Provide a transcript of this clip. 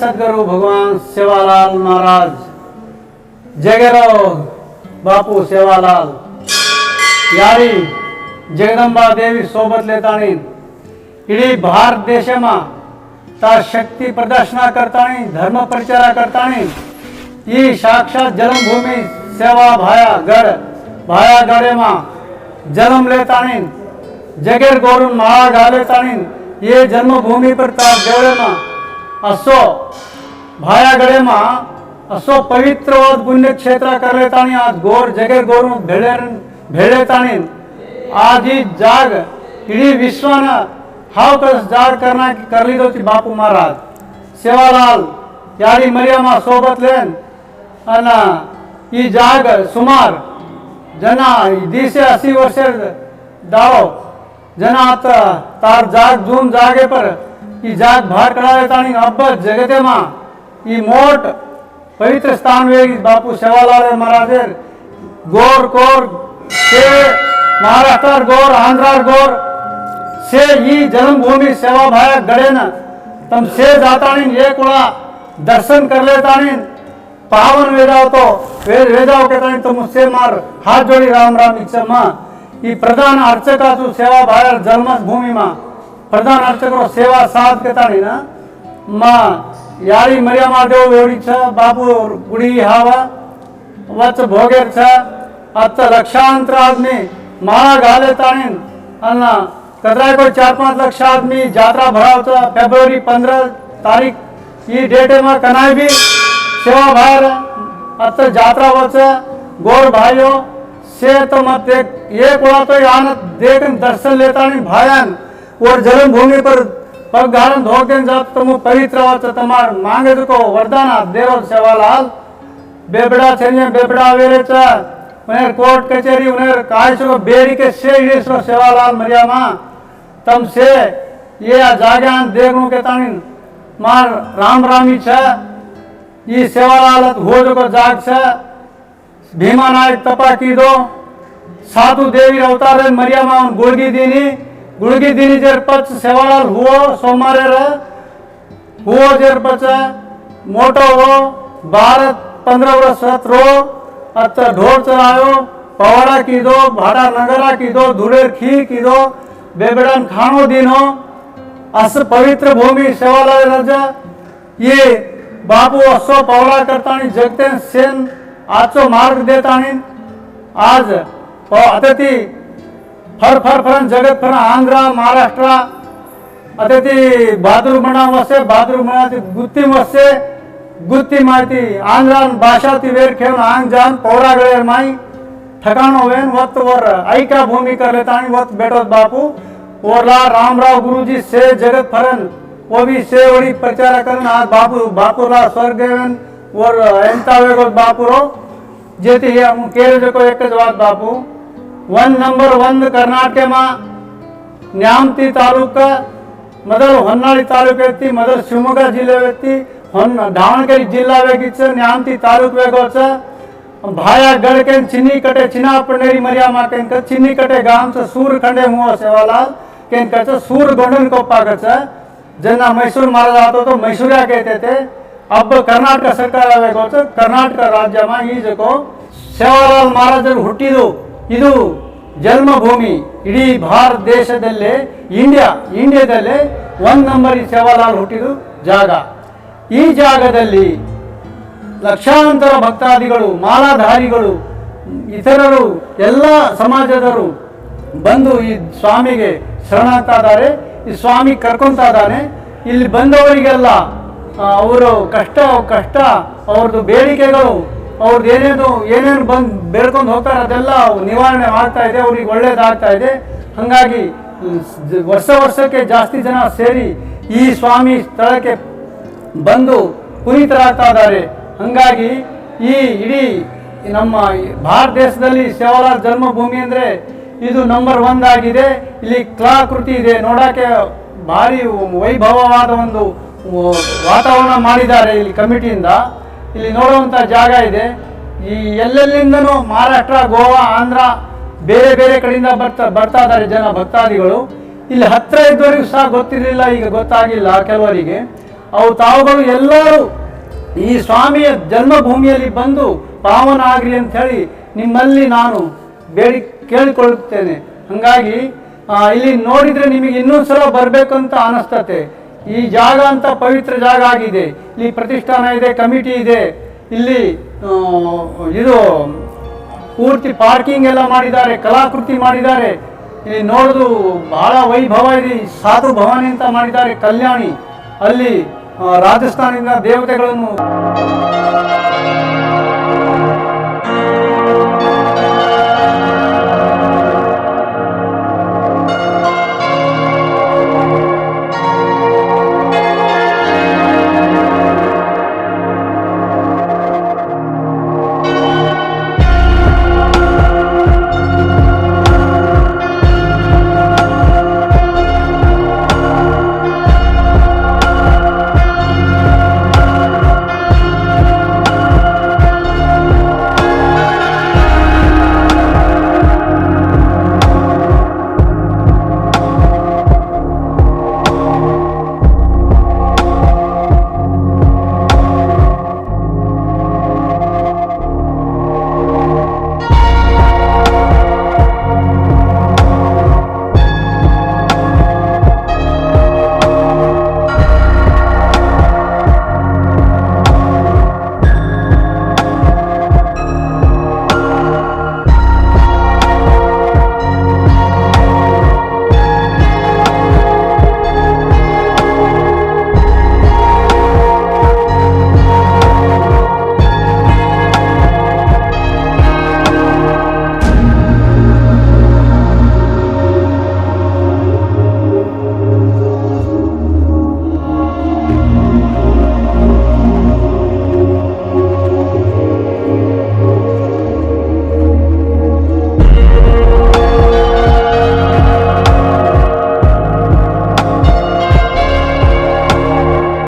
सदगुरु भगवान सेवालाल महाराज। जयराव बापू सेवालाल। यारी जगदम्बा देवी सोबत लेता इडी भारत देश में ता शक्ति प्रदर्शना करताणी धर्म प्रचार करताणी ये साक्षात जन्मभूमि सेवा भाया गढ़ भाया गढ़े में जन्म लेताणी जगेर गोरुन महाराज लेताणी ये जन्मभूमि पर ता देवड़े में असो भायागडेમાં असो पवित्रवाद पुण्यक्षेत्र करलेताणी आज गोर जगेर गोरू भेळे भेळेताणी आज ही जाग इडी विश्वानं हाव कस जाग करना करली होती बापू महाराज. सेवालाल, यारी मर्यामा सोबत लेन, अन ही जाग सुमार, जना दीडशे अस्सी वर्ष दाव जना तार जाग जून जागे पर जात જાત करा કરાવે તાણી અબ્બત જગતેમાં એ મોટ પવિત્ર સ્થાન વે બાપુ સેવાલાલ મહારાજે ગોર કોર કે મહારાષ્ટ્ર से ही जन्मभूमि सेवा भाया गड़े न तम से जाता ये कुड़ा दर्शन कर लेता पावन वेदाओ तो वेद वेदाओ कहता तुम उससे मार हाथ जोड़ी राम राम इच्छा माँ प्रधान अर्चका सेवा भाया जन्म भूमि माँ यारी मर्या महादेव एवढी छ बापू गुडी हावा वच भोगेर छ आता लक्षांतर आदमी माळा घाले ताणी अन्न कदराय कोई चार पाच लक्ष आदमी जात्रा भरावचा फेब्रुवारी पंधरा तारीख ही डेट में कनाय भी सेवा बाहेर आता जात्रा वच गोर भाइयो से तो मत एक एक वेळा तो यान देख दर्शन लेता भायान और जन्मभूमि पर पग धारण धोके जात तुम पवित्र वाच तमार मांगे को वरदान देरो सेवालाल। बेबड़ा छेने बेबड़ा वेरे चा। उन्हें कोर्ट कचहरी उन्हें काय सो बेरी के से ईश्वर सेवालाल मरियामा। तम से ये जाग्यान देखनु के तानी मार राम रामी छ। ये सेवालाल हो जो को जाग छ। भीमा नायक तपा की दो साधु देवी अवतार मरियामा उन गुड़गी दीनी। गुड़गी दीनी जर पच सेवालाल हुओ सोमारे र, हुओ जर पच मोटो हो भारत पंद्रह वर्ष रो, अत ढोर चलायो, पवाड़ा की दो, भाड़ा नगरा की दो धुड़ेर खी की दो, बेबड़न खानो दिनो अस पवित्र भूमि सेवालाल राजा, ये बाबू असो पवळा करतानी जगते सेन आजचो मार्ग देतानी। आज प- ಫರ್ ಫರ್ ಫರ್ ಜಗತ್ತರ ಆಂಧ್ರ ಮಹಾರಾಷ್ಟ್ರ ಅತೈತಿ ಬಾದ್ರು ಮಣ ವಸ್ಸೆ ಬಾದ್ರು ಮಣ ಗುತ್ತಿ ವಸ್ಸೆ ಗುತ್ತಿ ಮಾಹಿತಿ ಆಂಧ್ರನ್ ಭಾಷಾ ತಿವೇರ್ ಖೇವ್ ಆಂಗ್ ಜಾನ್ ಪೌರಾಗಳೇರ್ ಮಾಯಿ ठकान होवेन वक्त वर आई भूमि कर लेता वक्त बेटो बापू ओरला राम राव गुरु जी से जगत फरन वो भी से वड़ी प्रचार कर आज बापू बापू ला स्वर्ग गवन और एंता वेगो बापू रो जेती है हम केरे जो को एक जवाब Bapu one number one Karnataka में न्यामती तालुका मदर होनाली तालुके थी मदर शुमोगा जिले में थी होन डाउन के जिला में किसे न्यामती तालुक में कौन भाया गल के चिनी कटे चिना पुनेरी मरिया मार के इनका चिनी कटे गांव से सूर खंडे मुआ सेवाला के इनका सूर गोनुन को पागल सा जना मैसूर मारा जाता तो मैसूरिया कहते थे अब कर्नाटक सरकार आ गई कर्नाटक राज्य मां ही जो को महाराज मारा हुटी दो ಇದು ಜನ್ಮಭೂಮಿ. ಇಡೀ ಭಾರತ ದೇಶದಲ್ಲೇ, ಇಂಡಿಯಾ, ಇಂಡಿಯಾದಲ್ಲೇ ಒನ್ ನಂಬರ್ ಈ ಸೇವಾಲಾಲ್ ಹುಟ್ಟಿದು ಜಾಗ. ಈ ಜಾಗದಲ್ಲಿ ಲಕ್ಷಾಂತರ ಭಕ್ತಾದಿಗಳು, ಮಾಲಾಧಾರಿಗಳು, ಇತರರು, ಎಲ್ಲ ಸಮಾಜದವರು ಬಂದು ಈ ಸ್ವಾಮಿಗೆ ಶರಣಾಗ್ತಾ ಇದ್ದಾರೆ ಈ ಸ್ವಾಮಿ ಕರ್ಕೊಂತಾ ಇದ್ದಾನೆ ಇಲ್ಲಿ ಬಂದವರಿಗೆಲ್ಲ ಅವರು ಕಷ್ಟ ಕಷ್ಟ, ಅವ್ರದ್ದು ಬೇಡಿಕೆಗಳು ಅವ್ರದ್ದು ಏನೇನು ಏನೇನು ಬಂದು ಬೆಳ್ಕೊಂಡು ಹೋಗ್ತಾರೆ, ಅದೆಲ್ಲ ನಿವಾರಣೆ ಆಗ್ತಾ ಇದೆ, ಅವ್ರಿಗೆ ಒಳ್ಳೇದಾಗ್ತಾ ಇದೆ. ಹಾಗಾಗಿ ವರ್ಷ ವರ್ಷಕ್ಕೆ ಜಾಸ್ತಿ ಜನ ಸೇರಿ ಈ ಸ್ವಾಮಿ ಸ್ಥಳಕ್ಕೆ ಬಂದು ಪುನೀತರಾಗ್ತಾ ಇದ್ದಾರೆ ಹಾಗಾಗಿ ಈ ಇಡೀ ನಮ್ಮ ಭಾರತ ದೇಶದಲ್ಲಿ ಸೇವಾಲಾಲ್ ಜನ್ಮಭೂಮಿ ಅಂದರೆ ಇದು ನಂಬರ್ ಒನ್ ಆಗಿದೆ. ಇಲ್ಲಿ ಕಲಾಕೃತಿ ಇದೆ. ನೋಡೋಕ್ಕೆ ಭಾರಿ ವೈಭವವಾದ ಒಂದು ವಾತಾವರಣ ಮಾಡಿದ್ದಾರೆ ಇಲ್ಲಿ ಕಮಿಟಿಯಿಂದ. ಇಲ್ಲಿ ನೋಡುವಂಥ ಜಾಗ ಇದೆ. ಈ ಎಲ್ಲೆಲ್ಲಿಂದನೂ ಮಹಾರಾಷ್ಟ್ರ, ಗೋವಾ, ಆಂಧ್ರ ಬೇರೆ ಬೇರೆ ಕಡೆಯಿಂದ ಬರ್ತಾ ಬರ್ತಾ ಇದ್ದಾರೆ ಜನ ಭಕ್ತಾದಿಗಳು. ಇಲ್ಲಿ ಹತ್ತಿರ ಇದ್ದವರಿಗೂ ಸಹ ಗೊತ್ತಿರಲಿಲ್ಲ, ಈಗ ಗೊತ್ತಾಗಿಲ್ಲ ಕೆಲವರಿಗೆ. ಅವು ತಾವುಗಳು ಎಲ್ಲರೂ ಈ ಸ್ವಾಮಿಯ ಜನ್ಮಭೂಮಿಯಲ್ಲಿ ಬಂದು ಪಾವನ ಆಗ್ರಿ ಅಂತ ಹೇಳಿ ನಿಮ್ಮಲ್ಲಿ ನಾನು ಬೇಡಿ ಕೇಳಿಕೊಳ್ಳುತ್ತೇನೆ. ಹಾಗಾಗಿ ಇಲ್ಲಿ ನೋಡಿದ್ರೆ ನಿಮಗೆ ಇನ್ನೊಂದು ಸಲ ಬರಬೇಕು ಅಂತ ಅನಿಸ್ತತೆ. ಈ ಜಾಗ ಅಂತ ಪವಿತ್ರ ಜಾಗ ಆಗಿದೆ. ಇಲ್ಲಿ ಪ್ರತಿಷ್ಠಾನ ಇದೆ, ಕಮಿಟಿ ಇದೆ. ಇಲ್ಲಿ ಇದು, ಪೂರ್ತಿ ಪಾರ್ಕಿಂಗ್ ಎಲ್ಲ ಮಾಡಿದ್ದಾರೆ, ಕಲಾಕೃತಿ ಮಾಡಿದ್ದಾರೆ. ಇಲ್ಲಿ ನೋಡೋದು ಬಹಳ ವೈಭವ ಇದೆ. ಸಾಧು ಭವಾನಿ ಅಂತ ಮಾಡಿದ್ದಾರೆ ಕಲ್ಯಾಣಿ. ಅಲ್ಲಿ ರಾಜಸ್ಥಾನದಿಂದ ದೇವತೆಗಳನ್ನು